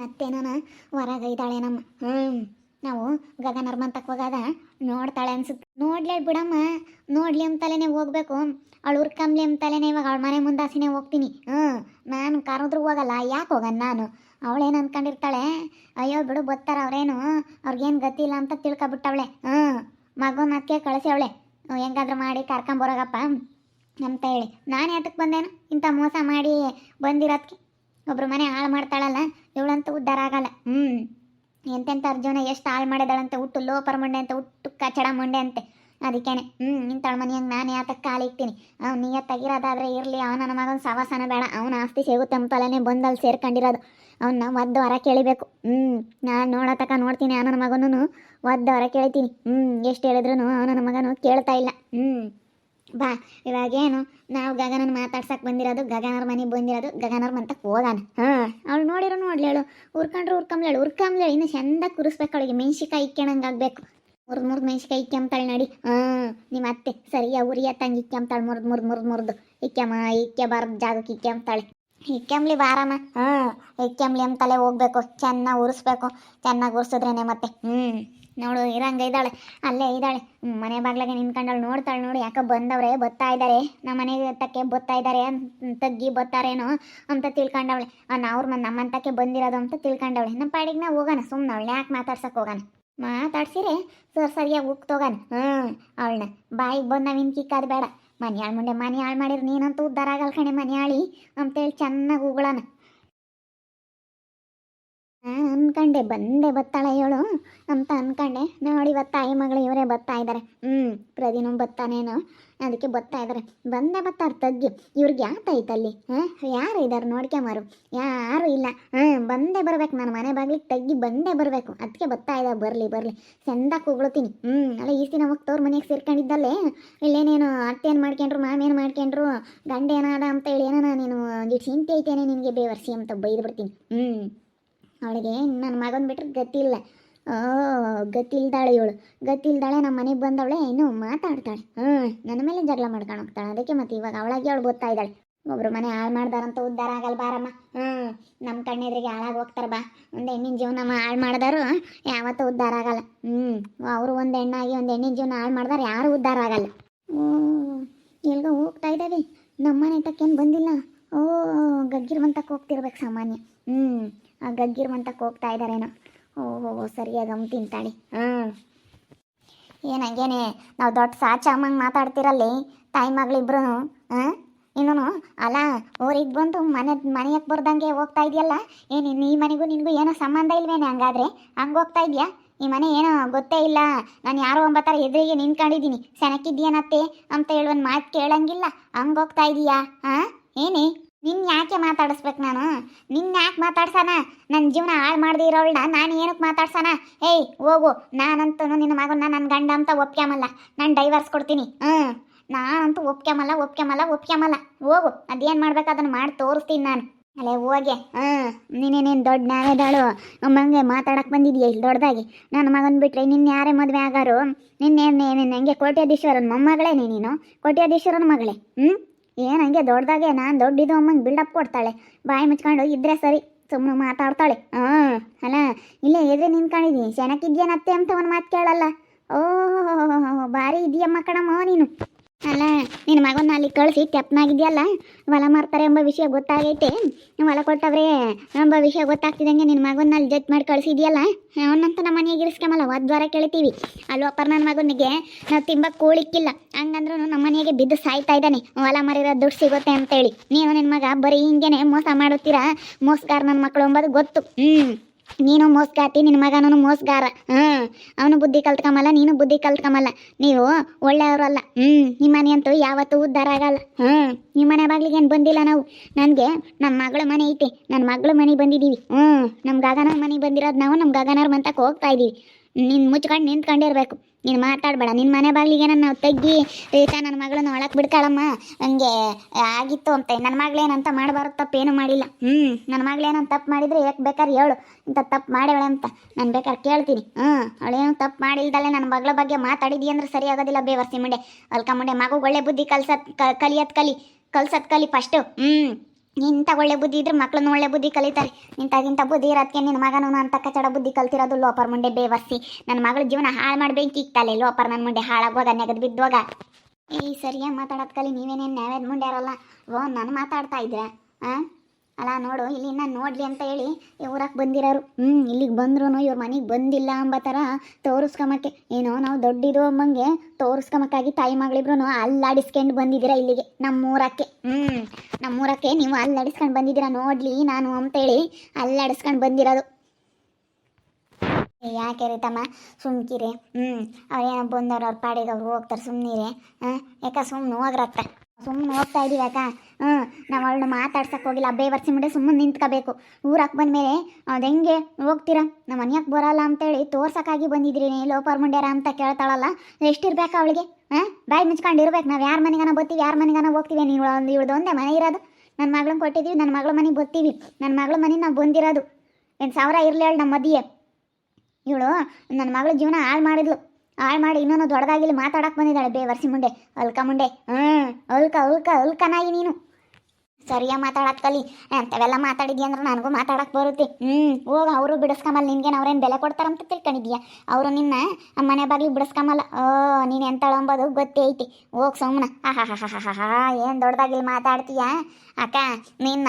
ಮತ್ತೆ ನಾನು ಹೊರಗೆ ಇದ್ದಾಳೆ ನಮ್ಮ. ಹ್ಞೂ ನಾವು ಗಗನರ್ಮನ್ ಹೋಗಾದ ನೋಡ್ತಾಳೆ ಅನ್ಸುತ್ತೆ. ನೋಡ್ಲೇ ಬಿಡಮ್ಮ. ನೋಡ್ಲಿ ಅಂತಲೇನೆ ಹೋಗ್ಬೇಕು. ಅವಳು ಉರ್ಕಂಬ್ಲಿ ಅಂತಲೇನೆ ಇವಾಗ ಅವಳ ಮನೆ ಮುಂದಾಸಿನೇ ಹೋಗ್ತೀನಿ. ಹ್ಞೂ ನಾನು ಕರೆದ್ರೂ ಹೋಗಲ್ಲ. ಯಾಕೆ ಹೋಗನ್ ನಾನು? ಅವಳೇನು ಅನ್ಕೊಂಡಿರ್ತಾಳೆ? ಅಯ್ಯೋ ಬಿಡು ಬತ್ತಾರ ಅವ್ರೇನು? ಅವ್ರಿಗೇನು ಗತಿ ಇಲ್ಲ ಅಂತ ತಿಳ್ಕೊಬಿಟ್ಟವಳೆ. ಹ್ಞೂ ಮಗನ ಅದಕ್ಕೆ ಅವಳೆ. ಹೆಂಗಾದ್ರೂ ಮಾಡಿ ಕರ್ಕೊಂಬರೋಗಪ್ಪ ಅಂತ ಹೇಳಿ. ನಾನು ಯಾತಕ್ಕೆ ಬಂದೇನು? ಇಂಥ ಮೋಸ ಮಾಡಿ ಬಂದಿರೋದಕ್ಕೆ ಒಬ್ರು ಮನೆ ಹಾಳು ಮಾಡ್ತಾಳಲ್ಲ ಇವಳಂತೂ ಉದ್ಧಾರ ಆಗಲ್ಲ. ಹ್ಞೂ ಎಂತೆಂಥ ಅರ್ಜುನ ಎಷ್ಟು ಹಾಳು ಮಾಡಿದಾಳಂತೆ ಹುಟ್ಟು ಲೋಪರ್ ಮಂಡೆ ಅಂತ ಹುಟ್ಟು ಕಚಡ ಮಂಡೆ ಅಂತೆ. ಅದಕ್ಕೇನೆ ಹ್ಞೂ ಇಂಥಳ ಮನೆಯಂಗೆ ನಾನು ಯಾತಕ್ಕೆ ಕಾಲು ಇಕ್ತೀನಿ. ಅವ್ನು ನಿಯತ್ತಾಗಿರೋದಾದ್ರೆ ಇರಲಿ ಅವನ ನನ್ನ ಮಗನ ಸವಾಸನ ಬೇಡ. ಅವನ ಆಸ್ತಿ ಸಿಗುತ್ತೆ ಅಂತಲೇ ಬಂದಲ್ಲಿ ಸೇರ್ಕೊಂಡಿರೋದು. ಅವನ್ನ ಒದ್ದು ಹೊರ ಕೇಳಿಬೇಕು. ಹ್ಞೂ ನಾನು ನೋಡತಕ್ಕ ನೋಡ್ತೀನಿ ಅವನ ಮಗನೂ ಒದ್ದು ಹೊರ ಕೇಳ್ತೀನಿ. ಹ್ಞೂ ಎಷ್ಟು ಹೇಳಿದ್ರು ಅವನ ಮಗನು ಕೇಳ್ತಾ ಇಲ್ಲ. ಹ್ಞೂ ಬಾ ಇವಾಗೇನು ನಾವು ಗಗನನ ಮಾತಾಡ್ಸಕ್ಕೆ ಬಂದಿರೋದು ಗಗನರ ಮನೆಗೆ ಬಂದಿರೋದು ಗಗನರ ಮಂತಕ್ಕೆ ಹೋಗಾನ. ಹಾಂ, ಅವಳು ನೋಡಿರೋ ನೋಡ್ಲಿ ಹೇಳು. ಉರ್ಕೊಂಡ್ರೆ ಉರ್ಕಂಬ್ಲೇಳು ಉರ್ಕಂಬ್ಲೇಳು ಇನ್ನು ಚಂದ ಕುರಿಸ್ಬೇಕು ಅವಳಿಗೆ. ಮೆಣ್ಸಿಕಾಯಿ ಇಕ್ಕೆಣಂಗೆ ಆಗಬೇಕು. ಮುರ್ದು ಮುರ್ದು ಮೆಣ್ಸಿಕಾಯಿ ಇಕ್ಕಂಬ್ತಾಳೆ ನಡಿ. ಹಾಂ ನಿಮ್ಮ ಅತ್ತೆ ಸರಿಯ, ಉರಿಯ ತಂಗಿ ಇಕ್ಕಂಬ್ತಾಳೆ ಮುರ್ದು ಮುರ್ದು ಮುರ್ದು ಮುರ್ದು. ಇಕ್ಕಮ್ಮ ಇಕ್ಕೆ ಬಾರ್ದು ಜಾಗಕ್ಕೆ ಇಕ್ಕಂಬ್ತಾಳೆ ಇಕ್ಕಂಬ್ಲಿ ಬಾರಮ್ಮ ಹಾಂ ಇಕ್ಕಂಬ್ಲಿ ಅಂತಲೇ ಹೋಗ್ಬೇಕು. ಚೆನ್ನಾಗಿ ಉರಿಸ್ಬೇಕು. ಚೆನ್ನಾಗಿ ಉರಿಸಿದ್ರೇನೆ ಮತ್ತೆ. ಹ್ಞೂ ನೋಡು, ಇರಂಗ ಇದ್ದಾಳೆ. ಅಲ್ಲೇ ಇದ್ದಾಳೆ. ಮನೆ ಬಾಗ್ಲಾಗೆ ನಿಂತ್ಕೊಂಡಳು. ನೋಡ್ತಾಳೆ ನೋಡಿ, ಯಾಕೋ ಬಂದವ್ರೆ, ಬತ್ತಾ ಇದ್ದಾರೆ. ನಮ್ಮ ಮನೆಗೆ ತಕ್ಕೆ ಬತ್ತಾ ಇದ್ದಾರೆ ತಗ್ಗಿ ಬತ್ತಾರೇನೋ ಅಂತ ತಿಳ್ಕೊಂಡವಳೆ. ಅವ್ರ ನಮ್ಮಂತಕ್ಕೆ ಬಂದಿರೋದು ಅಂತ ತಿಳ್ಕೊಂಡವಳೆ. ನಮ್ಮ ಪಾಡಿಗೆ ನಾ ಹೋಗೋಣ ಸುಮ್ಮನೆ ಅವಳು ಯಾಕೆ ಮಾತಾಡ್ಸಕ್ಕೆ ಹೋಗೋಣ ಮಾತಾಡ್ಸಿರೆ, ಸರ್ ಸರಿಯಾಗಿ ಹೋಗ್ತೋಗಾನ ಹ್ಞೂ ಅವಳನ್ನ. ಬಾಯಿಗೆ ಬಂದ ನಾವಿನ್ ಕಿಕ್ಕಾದ ಬೇಡ. ಮನೆ ಹಾಳು ಮುಂಡೆ ಮನೆ ಮಾಡಿರು ನೀನಂತೂ ಉದ್ದಾರ ಆಗಲ್ಲ ಕಣೆ ಮನೆ ಹಾಳಿ ಅಂತೇಳಿ ಚೆನ್ನಾಗಿ ಉಗಳಣ ನಾನು ಅನ್ಕಂಡೆ, ಬಂದೆ, ಬತ್ತಾಳೆ ಇವಳು ಅಂತ ಅನ್ಕಂಡೆ. ನೋಡಿ ತಾಯಿ ಮಗಳು ಇವರೇ ಬತ್ತಾ ಇದ್ದಾರೆ ಹ್ಞೂ ಪ್ರದಿನೂ ಬತ್ತಾನೇನು. ಅದಕ್ಕೆ ಬತ್ತಾ ಇದ್ದಾರೆ ಬಂದೇ ಬತ್ತಾರ ತಗ್ಗಿ. ಇವ್ರಿಗೆ ಯಾತೈತಲ್ಲಿ ಹಾಂ, ಯಾರು ಇದ್ದಾರೆ ನೋಡ್ಕೊಂಬಾರು ಯಾರು ಇಲ್ಲ. ಹಾಂ, ಬಂದೇ, ಬರ್ಬೇಕು. ನಾನು ಮನೆ ಬಾಗ್ಲಿಗೆ ತಗ್ಗಿ ಬಂದೇ, ಬರಬೇಕು. ಅದಕ್ಕೆ ಬತ್ತಾ ಇದ್ದಾರೆ ಬರಲಿ ಬರಲಿ. ಚಂದ ಕೂಗ್ಳುತ್ತೀನಿ ಹ್ಞೂ ಅಲ್ಲ, ಈ ದಿನ ಹೋಗ್ತವ್ರ ಮನೆಗೆ ಸೇರ್ಕೊಂಡಿದ್ದಲ್ಲೇ? ಇಲ್ಲೇನೇನು ಅತ್ತೇನು ಮಾಡ್ಕೊಂಡ್ರು ಮಾಮೇನು ಮಾಡ್ಕೊಂಡ್ರು? ಗಂಡ ಏನಾದ ಅಂತ ಹೇಳಿ ಏನೋ ನೀನು ಚಿಂತೆ ಐತೇನೆ ನಿನಗೆ, ಬೇವರ್ಸಿ ಅಂತ ಬೈದು ಬಿಡ್ತೀನಿ ಹ್ಞೂ ಅವಳಿಗೆ ನನ್ನ ಮಗನ ಬಿಟ್ರೆ ಗತಿಲ್ಲ ಓ ಗತಿಲ್ದಾಳೆ ಇವಳು. ಗತಿಲ್ದಾಳೆ ನಮ್ಮ ಮನೆಗೆ ಬಂದವಳೆ, ಇನ್ನು ಮಾತಾಡ್ತಾಳೆ. ಹ್ಞೂ ನನ್ನ ಮೇಲೆ ಜಗಳ ಮಾಡ್ಕೊಂಡು ಹೋಗ್ತಾಳೆ. ಅದಕ್ಕೆ ಮತ್ತೆ ಇವಾಗ ಅವಳಾಗಿ ಅವಳು ಗೊತ್ತಾ ಇದ್ದಾಳೆ. ಒಬ್ರು ಮನೆ ಹಾಳು ಮಾಡ್ದಾರಂತ ಉದ್ಧಾರ ಆಗಲ್ಲ ಬಾರಮ್ಮ. ಹ್ಞೂ ನಮ್ಮ ಕಣ್ಣೆದ್ರಿಗೆ ಹಾಳಾಗಿ ಹೋಗ್ತಾರೆ ಬಾ. ಒಂದು ಹೆಣ್ಣಿನ ಜೀವನ ಹಾಳು ಮಾಡಿದಾರು, ಯಾವತ್ತೂ ಉದ್ಧಾರ ಆಗಲ್ಲ. ಹ್ಞೂ ಅವರು ಒಂದು ಹೆಣ್ಣಾಗಿ ಒಂದು ಹೆಣ್ಣಿನ ಜೀವನ ಹಾಳು ಮಾಡಿದಾರೆ, ಯಾರು ಉದ್ಧಾರ ಆಗಲ್ಲ. ಓ, ಎಲ್ಗೋ ಹೋಗ್ತಾ ಇದ್ದಾವೆ. ನಮ್ಮ ಮನೆ ತಕ್ಕೇನು ಬಂದಿಲ್ಲ. ಓ ಗಗ್ಗಿರುವಂತಕ್ಕೆ ಹೋಗ್ತಿರ್ಬೇಕು ಸಾಮಾನ್ಯ. ಹ್ಞೂ ಆ ಗಗ್ಗಿರುವಂತಕ್ಕೆ ಹೋಗ್ತಾ ಇದ್ದಾರೇನೋ ಓಹೋ, ಸರಿಯಾಗಿ ಅಮ್ಮ ತಿಂತಾಳೆ. ಹ್ಞೂ ಏನು ಹಂಗೇನೆ ನಾವು ದೊಡ್ಡ ಸಾಚಮ್ಮಂಗೆ ಮಾತಾಡ್ತಿರಲ್ಲಿ, ತಾಯಿ ಮಗಳಿಬ್ರು ಹಾಂ? ಇನ್ನೂ ಅಲ್ಲ, ಊರಿಗೆ ಬಂದು ಮನೆ ಮನೆಯಕ್ಕೆ ಬರ್ದಂಗೆ ಹೋಗ್ತಾ ಇದೆಯಲ್ಲ? ಏನು ಈ ಮನೆಗೂ ನಿನಗೂ ಏನೋ ಸಂಬಂಧ ಇಲ್ವೇನೆ ಹಂಗಾದ್ರೆ? ಹಂಗೆ ಹೋಗ್ತಾ ಇದೆಯಾ? ಈ ಮನೆ ಏನೋ ಗೊತ್ತೇ ಇಲ್ಲ. ನಾನು ಯಾರೋ ಒಂಬತ್ತರ ಎದುರಿಗೆ ನಿಂತ್ಕೊಂಡಿದ್ದೀನಿ. ಸೆನಕಿದ್ಯೇನತ್ತೆ ಅಂತ ಹೇಳುವ ಮಾತು ಕೇಳಂಗಿಲ್ಲ. ಹಂಗೆ ಹೋಗ್ತಾ ಇದೀಯಾ? ಹಾಂ? ಏನೇ? ನಿನ್ನ ಯಾಕೆ ಮಾತಾಡಿಸ್ಬೇಕು ನಾನು? ನಿನ್ನ ಯಾಕೆ ಮಾತಾಡ್ಸಾನ? ನನ್ನ ಜೀವನ ಹಾಳು ಮಾಡ್ದೇ ಇರೋಳ್ನ ನಾನು ಏನಕ್ಕೆ ಮಾತಾಡ್ಸಾನ? ಏಯ್, ಹೋಗು. ನಾನಂತೂ ನಿನ್ನ ಮಗನ ನನ್ನ ಗಂಡ ಅಂತ ಒಪ್ಕ್ಯಾಮಲ್ಲ ನಾನು ಡೈವರ್ಸ್ ಕೊಡ್ತೀನಿ. ಹ್ಞೂ ನಾನಂತೂ ಒಪ್ಕ್ಯಾಮಲ್ಲ ಒಪ್ಕ್ಯಾಮಲ್ಲ ಒಪ್ಕ್ಯಾಮಲ್ಲ ಹೋಗು. ಅದೇನು ಮಾಡ್ಬೇಕು ಅದನ್ನು ಮಾಡಿ ತೋರಿಸ್ತೀನಿ ನಾನು. ಅಲ್ಲೇ ಹೋಗೆ. ಹಾಂ ನೀನೇನೇನು ದೊಡ್ಡ ನಾವೇದಾಳು ಅಮ್ಮಂಗೆ ಮಾತಾಡಕ್ಕೆ ಬಂದಿದ್ಯಾ ಇಲ್ಲಿ ದೊಡ್ಡದಾಗಿ? ನನ್ನ ಮಗನ ಬಿಟ್ಟರೆ ನಿನ್ನ ಯಾರೇ ಮದುವೆ ಆಗಾರು? ನಿನ್ನೇನೇನೇನು ಹಂಗೆ ಕೋಟ್ಯಾಧೀಶ್ವರನ ಮೊಮ್ಮಗಳೇ ನೀನು? ಕೋಟ್ಯಾಧೀಶ್ವರನ ಮಗಳೇ? ಹ್ಞೂ ಏನು ಹಂಗೆ ದೊಡ್ಡದಾಗೆ? ನಾನು ದೊಡ್ಡದು ಅಮ್ಮಂಗೆ ಬಿಲ್ಡಪ್ ಕೊಡ್ತಾಳೆ. ಬಾಯಿ ಮುಚ್ಕೊಂಡು ಇದ್ರೆ ಸರಿ ಸುಮ್ಮನೆ ಮಾತಾಡ್ತಾಳೆ. ಹಾಂ, ಅಲ್ಲ, ಇಲ್ಲೇ ಎದುರು ನಿಂತ್ಕೊಂಡಿದ್ದೀನಿ ಚೆನ್ನಾಗಿದ್ಯೇನತ್ತೆ ಅಂತ ಅವನು ಮಾತು ಕೇಳಲ್ಲ. ಓಹೋ ಭಾರಿ ಇದೆಯಮ್ಮ ಕಣಮ್ಮ ನೀನು. ಅಲ್ಲ ನಿನ್ನ ಮಗನ ಅಲ್ಲಿ ಕಳಿಸಿ ತೆಪ್ಪನಾಗಿದೆಯಲ್ಲ ಹೊಲ ಮಾರ್ತಾರೆ ಎಂಬ ವಿಷಯ ಗೊತ್ತಾಗೈತೆ. ಹೊಲ ಕೊಟ್ಟವ್ರೆ ಎಂಬ ವಿಷಯ ಗೊತ್ತಾಗ್ತಿದಂಗೆ ನಿನ್ನ ಮಗನ ಅಲ್ಲಿ ಜಡ್ಜ್ ಮಾಡಿ ಕಳಿಸಿದ್ಯಲ್ಲ? ಅವನಂತ ನಮ್ಮ ಮನೆಗೆ ಇರಿಸ್ಕೊಂಬಲ್ಲ ಒದ್ವಾರ ಕೇಳ್ತೀವಿ. ಅಲ್ವಪ್ಪರ ನನ್ನ ಮಗನಿಗೆ ನಾವು ತಿಂಬ ಕೂಳಿಕ್ಕಿಲ್ಲ. ಹಂಗಂದ್ರೂ ನಮ್ಮ ಮನೆಗೆ ಬಿದ್ದು ಸಾಯ್ತಾ ಇದ್ದಾನೆ. ಹೊಲ ಮರಿರೋ ದುಡ್ಡು ಸಿಗುತ್ತೆ ಅಂತೇಳಿ. ನೀನು ನಿನ್ನ ಮಗ ಬರೀ ಹಿಂಗೇನೆ ಮೋಸ ಮಾಡುತ್ತೀರಾ? ಮೋಸಗಾರ ನನ್ನ ಮಕ್ಕಳು ಎಂಬುದು ಗೊತ್ತು. ಹ್ಞೂ ನೀನು ಮೋಸ್ಗಾತಿ ನಿನ್ನ ಮಗನೂ ಮೋಸ್ಗಾರ. ಹಾಂ ಅವನು ಬುದ್ಧಿ ಕಲ್ತ್ಕೊಂಬಲ್ಲ ನೀನು ಬುದ್ಧಿ ಕಲ್ತ್ಕೊಂಬಲ್ಲ ನೀವು ಒಳ್ಳೆಯವರು ಅಲ್ಲ. ಹ್ಞೂ ನಿಮ್ಮ ಮನೆ ಅಂತೂ ಯಾವತ್ತೂ ಉದ್ಧಾರ ಆಗಲ್ಲ. ಹ್ಞೂ ನಿಮ್ಮ ಮನೆ ಏನು ಬಂದಿಲ್ಲ ನಾವು? ನನಗೆ ನಮ್ಮ ಮಗಳ ಮನೆ ಐತೆ. ನನ್ನ ಮಗಳ ಮನೆಗೆ ಬಂದಿದ್ದೀವಿ ಹ್ಞೂ ನಮ್ಮ ಗಗನವ್ರ ಮನೆಗೆ ಬಂದಿರೋದು ನಾವು ನಮ್ಮ ಗಗನವ್ರ ಮಂತಕ್ಕೆ ಹೋಗ್ತಾ ಇದ್ದೀವಿ ನೀನು ಮುಚ್ಕೊಂಡು ನಿಂತ್ಕೊಂಡಿರ್ಬೇಕು ನೀನು ಮಾತಾಡಬೇಡ. ನಿನ್ನ ಮನೆ ಬಾಗಿಲಿಗೆ ನಾವು ತಗ್ಗಿ, ರೇಖಾ ನನ್ನ ಮಗಳನ್ನ ಒಳಕ್ಕೆ ಬಿಡ್ತಾಳಮ್ಮ. ಹಂಗೆ ಆಗಿತ್ತು ಅಂತ. ನನ್ನ ಮಗಳೇನಂತ ಮಾಡಬಾರ್ದು ಏನು ಮಾಡಿಲ್ಲ. ಹ್ಞೂ ನನ್ನ ಮಗಳೇನಂತ ತಪ್ಪು ಮಾಡಿದ್ರೆ ಯಾಕೆ ಬೇಕಾದ್ರೆ ಹೇಳು. ಇಂಥ ತಪ್ಪು ಮಾಡ್ಯಾಳೆ ಅಂತ. ನಾನು ಬೇಕಾದ್ರೆ ಕೇಳ್ತೀನಿ. ಹ್ಞೂ ಅವಳೇನು ತಪ್ಪು ಮಾಡಿಲ್ದಲ್ಲೇ ನನ್ನ ಮಗಳ ಬಗ್ಗೆ ಮಾತಾಡಿದಿ ಅಂದ್ರೆ ಸರಿ ಆಗೋದಿಲ್ಲ ಬೇವರ್ಸಿ ಮುಂಡೆ. ಅಲ್ಕ ಮುಂಡೆ ಮಗು ಒಳ್ಳೆ ಬುದ್ಧಿ ಕಲ್ಸತ್ ಕಲಿಯತ್ ಕಲಿ. ಕಲ್ಸತ್ ಕಲಿ ಫಸ್ಟು ಹ್ಞೂ ಇಂಥ ಒಳ್ಳೆ ಬುದ್ಧಿ ಇದ್ರೆ ಮಕ್ಳನ್ನ ಒಳ್ಳೆ ಬುದ್ಧಿ ಕಲಿತಾರೆ. ಇಂಥಗಿಂಥ ಬುದ್ಧಿ ಇರೋದಕ್ಕೆ ನಿನ್ನ ಮಗನೂ ಅಂತ ಕಚಡ ಬುದ್ಧಿ ಕಲ್ತಿರೋದು ಲೋಪರ್ ಮುಂಡೆ ಬೇವರ್ಸಿ. ನನ್ನ ಮಗಳ ಜೀವನ ಹಾಳು ಮಾಡ್ಬೇಕು ಇಕ್ತಲೆ ಲೋಪರ್ ನನ್ನ ಮುಂಡೆ ಹಾಳಾಗುವಾಗ, ನೆಗದು ಬಿದ್ದುವಾಗ. ಈ ಸರಿಯಾಗಿ ಮಾತಾಡೋದು ಕಲಿ, ನೀವೇನೇನು ನ್ಯಾವೇದ್ ಮುಂಡ್ಯಾರಲ್ಲ? ಓ, ನಾನು ಮಾತಾಡ್ತಾ ಇದ್ರೆ? ಆ? ಅಲ್ಲ ನೋಡು, ಇಲ್ಲಿ ನಾನು ನೋಡ್ಲಿ ಅಂತ ಹೇಳಿ ಊರಕ್ಕೆ ಬಂದಿರೋರು. ಹ್ಞೂ ಇಲ್ಲಿಗೆ ಬಂದ್ರು ಇವ್ರ ಮನೆಗೆ ಬಂದಿಲ್ಲ ಅಂಬ ಥರ ತೋರಿಸ್ಕೊಂಬಕ್ಕೆ ಏನೋ ನಾವು ದೊಡ್ಡಿದು ಅಂಬಂಗೆ ತೋರಿಸ್ಕೊಂಬಕ್ಕಾಗಿ ತಾಯಿ ಮಗಳಿಬ್ರು ಅಲ್ಲಾಡಿಸ್ಕೊಂಡು ಬಂದಿದ್ದೀರಾ ಇಲ್ಲಿಗೆ, ನಮ್ಮೂರಕ್ಕೆ. ಹ್ಞೂ ನಮ್ಮೂರಕ್ಕೆ ನೀವು ಅಲ್ಲಾಡಿಸ್ಕೊಂಡು ಬಂದಿದ್ದೀರಾ ನೋಡ್ಲಿ ನಾನು ಅಂತೇಳಿ ಅಲ್ಲಾಡಿಸ್ಕೊಂಡು ಬಂದಿರೋದು. ಯಾಕೆ ರೀ ತಮ್ಮ ಸುಮ್ಕಿರಿ ಹ್ಞೂ ಅವ್ರೇನೋ ಬಂದವ್ರು ಅವ್ರ ಪಾಡಿಗೆ ಅವ್ರು ಹೋಗ್ತಾರೆ ಸುಮ್ಮನಿರಿ ಹಾಂ, ಯಾಕ ಸುಮ್ಮನೆ ಹೋಗ್ರತ್ತ ಸುಮ್ಮನೆ ಹೋಗ್ತಾ ಇದೀವಿ ಅಕ್ಕ ಹ್ಞೂ ನಾವು ಅವಳನ್ನ ಮಾತಾಡ್ಸಕ್ಕೆ ಹೋಗಿಲ್ಲ. ಅಬ್ಬೇ ವರ್ಷಿ ಮುಂದೆ ಸುಮ್ಮನೆ ನಿಂತ್ಕೋಬೇಕು. ಊರಕ್ಕೆ ಬಂದಮೇಲೆ, ಅದು ಹೆಂಗೆ ಹೋಗ್ತೀರಾ? ನಮ್ಮ ಮನೆಯಕ್ಕೆ ಬರಲ್ಲ ಅಂತೇಳಿ ತೋರ್ಸಕ್ಕಾಗಿ ಬಂದಿದ್ರಿ ಲೋಪರ್ ಮುಂಡ್ಯಾರ ಅಂತ ಕೇಳ್ತಾಳಲ್ಲ. ಎಷ್ಟಿರ್ಬೇಕು ಅವಳಿಗೆ? ಹಾಂ? ಬಾಯಿ ಮುಚ್ಕೊಂಡು ಇರ್ಬೇಕು ನಾವು. ಯಾರ ಮನೆಗಾನ ಬರ್ತೀವಿ, ಯಾರ ಮನೆಗಾನ ಹೋಗ್ತೀವಿ? ನೀವು ಒಂದು ಇವಳ್ದು ಒಂದೇ ಮನೆ ಇರೋದು. ನನ್ನ ಮಗಳನ್ನ ಕೊಟ್ಟಿದ್ದೀವಿ ನನ್ನ ಮಗಳ ಮನೆಗೆ ಬರ್ತೀವಿ. ನನ್ನ ಮಗಳ ಮನೆಗೆ ನಾವು ಬಂದಿರೋದು. ಏನು ಸಾವಿರ ಇರಲಿ ಹೇಳಿ ನಮ್ಮ ಮದಿಯೇ ಇವಳು ನನ್ನ ಮಗಳ ಜೀವನ ಹಾಳು ಮಾಡಿದ್ಲು. ಹಾಳು ಮಾಡಿ, ಇನ್ನೊಂದು ದೊಡ್ಡದಾಗಿಲ್ಲಿ ಮಾತಾಡಕ್ಕೆ ಬಂದಿದ್ದಾಳೆ ಬೇ ವರ್ಸಿ ಮುಂಡೆ ಅಲ್ಕ ಮುಂಡೆ ಹ್ಞೂ ಅಲ್ಕ ಅಲ್ಕ ಅಲ್ಕನಾಗಿ ನೀನು. ಸರಿಯಾಗಿ ಮಾತಾಡಕ್ ಕಲಿ. ಅಂಥವೆಲ್ಲ ಅಂದ್ರೆ ನನಗೂ ಮಾತಾಡಕ್ಕೆ ಬರುತ್ತೆ. ಹ್ಞೂ ಹೋಗ ಅವರು ಬಿಡಿಸ್ಕೊಂಬಲ್ಲ ನಿನ್ಗೇನು ಅವ್ರೇನು ಬೆಲೆ ಕೊಡ್ತಾರಂತ ತಿಳ್ಕೊಂಡಿದ್ಯಾ ಅವರು ನಿನ್ನ ಮನೆ ಬಾಗಿಲು ಬಿಡಿಸ್ಕೊಂಬಲ್ಲ ಓ, ನೀನು ಎಂತಳಂಬೋದು ಗೊತ್ತೇ ಐತಿ. ಹೋಗ್ ಸುಮ್ಮನೆ ಹಾ ಹಾ ಹಾ ಏನು ದೊಡ್ಡದಾಗಿಲ್ಲಿ ಮಾತಾಡ್ತೀಯಾ? ಅಕ್ಕ, ನಿನ್ನ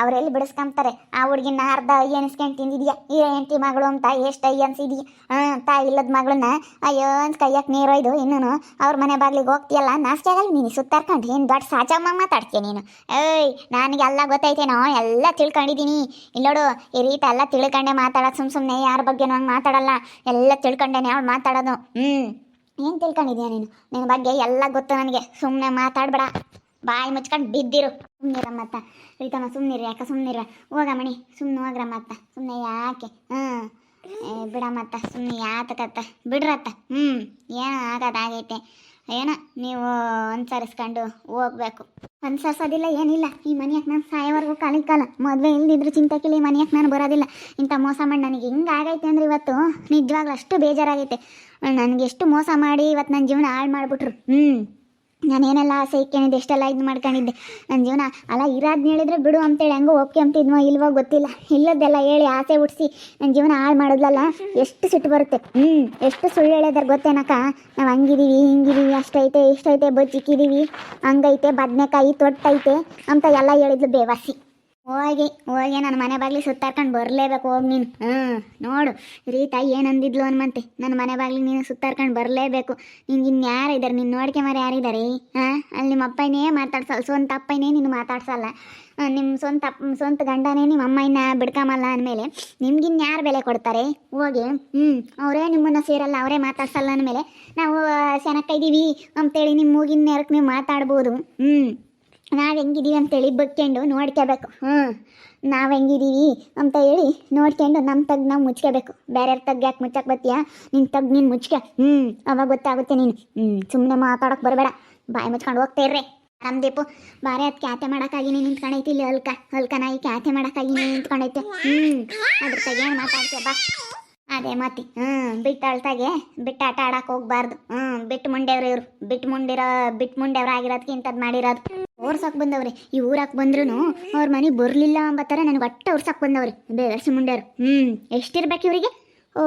ಅವರೆಲ್ಲಿ ಬಿಡಿಸ್ಕೊಂತಾರೆ ಆ ಹುಡುಗಿನ ಅರ್ಧ ಎಣಿಸ್ಕೊಂಡು ತಿಂದಿದ್ಯಾ? ಈ ಹೆಂಡತಿ ಮಗಳು ಅಂತ ಎಷ್ಟು ಅಯ್ಯ ಅನ್ಸಿದ್ಯಾ? ಹಾಂ ತಾಯಿ ಇಲ್ಲದ ಮಗಳನ್ನ ಅಯ್ಯೋ, ಅನ್ಸ್ ಕೈಯಕ್ಕೆ ಇದು? ಇನ್ನೂ ಅವ್ರ ಮನೆ ಬಾಗಿಲಿಗೆ ಹೋಗ್ತೀಯಲ್ಲ? ನಾಷ್ಟ ಆಗಲ್ಲ ನೀನು ಸುತ್ತಾರ್ಕೊಂಡು ಏನು ದೊಡ್ಡ ಸಾಚಮ್ಮ ಮಾತಾಡ್ತೀಯ ನೀನು? ಏಯ್ ನನಗೆ ಎಲ್ಲ ಗೊತ್ತೈತೇನೋ, ಎಲ್ಲ ತಿಳ್ಕೊಂಡಿದ್ದೀನಿ. ಇಲ್ಲೋಡು ಈ ರೀತಿ ಎಲ್ಲ ತಿಳ್ಕೊಂಡೆ ಮಾತಾಡೋದು ಸುಮ್ಮ ಸುಮ್ಮನೆ ಯಾರ ಬಗ್ಗೆ ನಂಗೆ ಮಾತಾಡಲ್ಲ. ಎಲ್ಲ ತಿಳ್ಕೊಂಡೇನೆ ಅವಳು ಮಾತಾಡೋದು. ಹ್ಞೂ ಏನು ತಿಳ್ಕೊಂಡಿದ್ಯಾ ನೀನು? ನಿನ್ನ ಬಗ್ಗೆ ಎಲ್ಲ ಗೊತ್ತು ನನಗೆ. ಸುಮ್ಮನೆ ಮಾತಾಡ್ಬೇಡ. ಬಾಯಿ ಮುಚ್ಕೊಂಡು ಬಿದ್ದಿರು. ಸುಮ್ಮನಿರಮ್ಮತ್ತ ರೀತಮ್ಮ ಸುಮ್ಮನಿರಿ ಯಾಕೆ ಸುಮ್ಮನಿರ ಹೋಗ ಮಣಿ. ಸುಮ್ಮನೆ ಹೋಗ್ರ ಮತ್ತ ಸುಮ್ಮನೆ ಯಾಕೆ? ಹ್ಞೂ ಏ ಬಿಡ ಮತ್ತ ಸುಮ್ಮನೆ ಯಾತಕತ್ತ ಬಿಡ್ರತ್ತ. ಹ್ಞೂ ಏನೋ ಆಗೋದಾಗೈತೆ ಏನೋ ನೀವು ಅನುಸರಿಸ್ಕೊಂಡು ಹೋಗ್ಬೇಕು. ಅನ್ಸರ್ಸೋದಿಲ್ಲ, ಏನಿಲ್ಲ. ಈ ಮನೆಯಕ್ಕೆ ನಾನು ಸಾಯೋವರೆಗೂ ಕಾಲಿಗೆ ಕಾಲ. ಮದುವೆ ಇಲ್ದಿದ್ರು ಚಿಂತೆಕಿಲ್ಲ ಈ ಮನೆಯಾಗ ನಾನು ಬರೋದಿಲ್ಲ. ಇಂಥ ಮೋಸ ಮಾಡಿ, ನನಗೆ ಹಿಂಗೆ ಆಗೈತೆ ಅಂದ್ರೆ ಇವತ್ತು? ನಿಜವಾಗ್ಲೂ ಅಷ್ಟು ಬೇಜಾರಾಗೈತೆ. ನನಗೆ ಎಷ್ಟು ಮೋಸ ಮಾಡಿ ಇವತ್ತು ನನ್ನ ಜೀವನ ಹಾಳು ಮಾಡಿಬಿಟ್ರು. ಹ್ಞೂ ನಾನೇನೆಲ್ಲ ಆಸೆ ಇಕ್ಕೊಂಡಿದ್ದೆ ಎಷ್ಟೆಲ್ಲ ಇದು ಮಾಡ್ಕೊಂಡಿದ್ದೆ? ನನ್ನ ಜೀವನ ಅಲ್ಲ ಇರೋದ್ನ ಹೇಳಿದ್ರೆ ಬಿಡು ಅಂತೇಳಿ, ಹೆಂಗೋ ಅಂತಿದ್ವೋ ಇಲ್ವೋ ಗೊತ್ತಿಲ್ಲ. ಇಲ್ಲದೆಲ್ಲ ಹೇಳಿ ಆಸೆ ಹುಟ್ಟಿಸಿ ನನ್ನ ಜೀವನ ಹಾಳು ಮಾಡೋದಲ್ಲ ಎಷ್ಟು ಸಿಟ್ಟು ಬರುತ್ತೆ? ಹ್ಞೂ ಎಷ್ಟು ಸುಳ್ಳು ಹೇಳಿದಾರೆ ಗೊತ್ತೇನಕ್ಕ? ನಾವು ಹಂಗಿದೀವಿ, ಹಿಂಗಿದೀವಿ, ಅಷ್ಟೈತೆ, ಇಷ್ಟೈತೆ ಬಚ್ಚಿಕ್ಕಿದೀವಿ ಹಂಗೈತೆ, ಬದನೆಕಾಯಿ, ತೊಟ್ಟೈತೆ ಅಂತ ಎಲ್ಲ ಹೇಳಿದ್ಲು ಬೇವಾಸಿ. ಹೋಗಿ ಹೋಗಿ ನನ್ನ ಮನೆ ಬಾಗ್ಲಿ ಸುತ್ತಾರ್ಕೊಂಡು ಬರಲೇಬೇಕು, ಹೋಗಿ ನೀನು. ಹ್ಞೂ ನೋಡು, ರೀತಾ ಏನಂದಿದ್ಲು ಅನ್ಮಂತೆ ನನ್ನ ಮನೆ ಬಾಗ್ಲಿ ನೀನು ಸುತ್ತಾರ್ಕೊಂಡು ಬರಲೇಬೇಕು. ನಿನ್ಗೆ ಇನ್ಯಾರು ಇದ್ದಾರೆ ನಿನ್ನ ನೋಡ್ಕೆ ಮರ ಯಾರಿದ್ದಾರೆ ಹಾಂ, ಅಲ್ಲಿ ನಿಮ್ಮ ಅಪ್ಪನೇ ಮಾತಾಡ್ಸಲ್ಲ, ಸ್ವಂತ ಅಪ್ಪನೇ ನೀನು ಮಾತಾಡ್ಸಲ್ಲ. ನಿಮ್ಮ ಸ್ವಂತ ಅಪ್ಪ, ಸ್ವಂತ ಗಂಡನೇ ನಿಮ್ಮ ಅಮ್ಮನ ಬಿಡ್ಕಮಲ್ಲ ಅಂದಮೇಲೆ ನಿಮ್ಗಿನ್ ಯಾರು ಬೆಲೆ ಕೊಡ್ತಾರೆ? ಹೋಗಿ, ಹ್ಞೂ, ಅವರೇ ನಿಮ್ಮನ್ನು ಸೇರಲ್ಲ, ಅವರೇ ಮಾತಾಡ್ಸಲ್ಲ ಅಂದಮೇಲೆ ನಾವು ಇದ್ದೀವಿ ಅಂತೇಳಿ ನಿಮ್ಮ ಮೂಗಿನ ನೇರಕ್ಕೆ ನೀವು ಮಾತಾಡ್ಬೋದು. ಹ್ಞೂ. ನಾವು ಹೆಂಗಿದೀವಿ ಅಂತೇಳಿ ಬಕ್ಕೊಂಡು ನೋಡ್ಕೋಬೇಕು ಹ್ಞೂ ನಾವು ಹೆಂಗಿದ್ದೀವಿ ಅಂತ ಹೇಳಿ ನೋಡ್ಕೊಂಡು ನಮ್ಮ ತಗ್ ನಾವು ಮುಚ್ಕೋಬೇಕು ಬೇರೆ ತಗ್ ಯಾಕೆ ಮುಚ್ಚಕ್ಕೆ ಬತ್ತೀಯಾ? ನಿನ್ನ ತಗ್ ನೀನು ಮುಚ್ಕೆ ಹ್ಞೂ ಅವಾಗ ಗೊತ್ತಾಗುತ್ತೆ ನೀನು. ಹ್ಞೂ ಸುಮ್ಮನೆ ಮಾತಾಡೋಕೆ ಬರಬೇಡ. ಬಾಯಿ ಮುಚ್ಕೊಂಡು ಹೋಗ್ತಾ ಇರ್ರಿ. ನಮ್ಮ ದೀಪು ಬಾರಿ ಅದು ಕ್ಯಾತೆ ಮಾಡೋಕ್ಕಾಗಿ ನೀನು ನಿಂತ್ಕೊಂಡೈತಿ ಇಲ್ಲಿ ಅಲ್ಕ? ಅಲ್ಕ ನಾಯಿ ಕ್ಯಾತೆ ಮಾಡೋಕ್ಕಾಗಿ ನೀನು ನಿಂತ್ಕೊಂಡೈತೆ? ಹ್ಞೂ ಅದ್ರ ತಗೇನು ಮಾತಾಡ್ತೀಯ ಬಾ. ಅದೇ ಮಾತಿ. ಹ್ಞೂ ಬಿಟ್ಟು ಅಳ್ತಾಗೆ ಬಿಟ್ಟು ಆಟ ಆಡಕ್ಕೆ ಹೋಗ್ಬಾರ್ದು. ಹ್ಞೂ ಬಿಟ್ಟು ಮುಂಡೆವ್ರು ಇವರು. ಬಿಟ್ಟು ಮುಂಡಿರೋ, ಬಿಟ್ಟು ಮುಂಡೆವ್ರು ಆಗಿರೋದಕ್ಕೆ ಇಂಥದ್ದು ಮಾಡಿರೋದು. ಓರ್ಸಕ್ಕೆ ಬಂದವ್ರೆ. ಈ ಊರಕ್ಕೆ ಬಂದ್ರು ಅವ್ರ ಮನೆ ಬರಲಿಲ್ಲ ಅಂಬತ್ತಾರೆ ನನಗೆ ಒಟ್ಟೆ ಓರ್ಸಕ್ ಬಂದವ್ರೆ. ಬೇರೆ ಮುಂಡ್ಯಾರು. ಹ್ಞೂ ಎಷ್ಟಿರ್ಬೇಕು ಇವರಿಗೆ? ಓ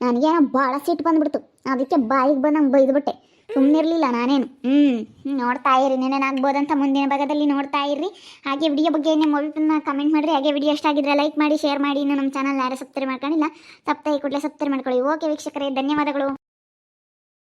ನನಗೇನೋ ಭಾಳ ಸಿಟ್ಟು ಬಂದ್ಬಿಡ್ತು. ಅದಕ್ಕೆ ಬಾಯಿಗೆ ಬಂದಂಗೆ ಬೈದ್ಬಿಟ್ಟೆ. ಸುಮ್ಮನಿರಲಿಲ್ಲ ನಾನೇನು. ಹ್ಞೂ ನೋಡ್ತಾ ಇರಿ ನೆನೇನಾಗ್ಬೋದಂತ ಮುಂದಿನ ಭಾಗದಲ್ಲಿ ನೋಡ್ತಾ ಇರ್ರಿ. ಹಾಗೆ ವಿಡಿಯೋ ಬಗ್ಗೆ ನಿಮ್ಮ ಒಳ್ಳೆತನ ಕಮೆಂಟ್ ಮಾಡಿರಿ. ಹಾಗೆ ವಿಡಿಯೋ ಆಗಿದ್ರೆ ಲೈಕ್ ಮಾಡಿ ಶೇರ್ ಮಾಡಿ. ಇನ್ನು ನಮ್ಮ ಚಾನಲ್ ಯಾರು ಸಬ್ಸ್ಕ್ರೈಬ್ ಮಾಡ್ಕೊಂಡಿಲ್ಲ, ಸಪ್ತಾಹಿ ಕೂಡಲೇ ಸಬ್ಸ್ಕ್ರೈಬ್ ಮಾಡ್ಕೊಳ್ಳಿ. ಓಕೆ ವೀಕ್ಷಕರೇ, ಧನ್ಯವಾದಗಳು.